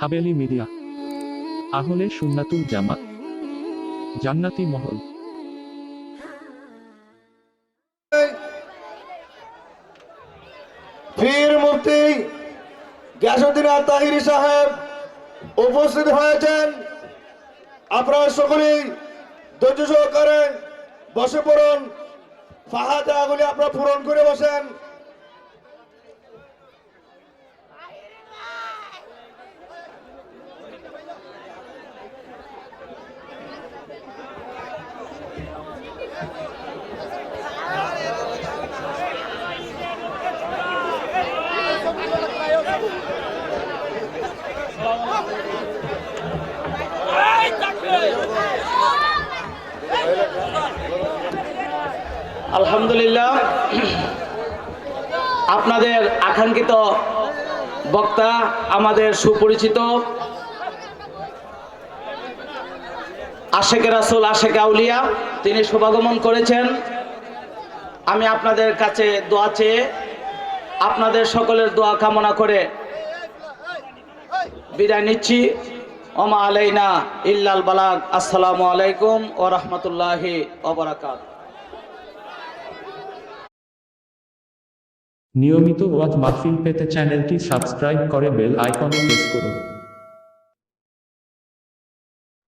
Haveli media. আহলে সুন্নাতুল জামাত জান্নাতি মহল। পীর মুফতি গ্যাসুদ্দিন তাহিরি সাহেব উপস্থিত হয়েছেন। আপনারা সকলেই ধৈর্য সহকারে বসে পড়ুন। ফাহাদাগুলি আপনারা পূরণ করে বসেন। আলহামদুলিল্লাহ। আপনাদের আকাঙ্ক্ষিত বক্তা আমাদের সুপরিচিত। আশেকে রাসুল, আশেক আউলিয়া, তিনি শুভাগমন করেছেন। আমি আপনাদের কাছে দোয়া চেয়ে আপনাদের সকলের দোয়া কামনা করে বিদায় নিচ্ছি। ওমা আলাইনা ইল্লাল বালাগ। আসসালামু আলাইকুম ও রহমতুল্লাহি নিয়মিত ওয়াজ মাহফিল পেতে চ্যানেলটি সাবস্ক্রাইব করে বেল আইকনে প্রেস করুন।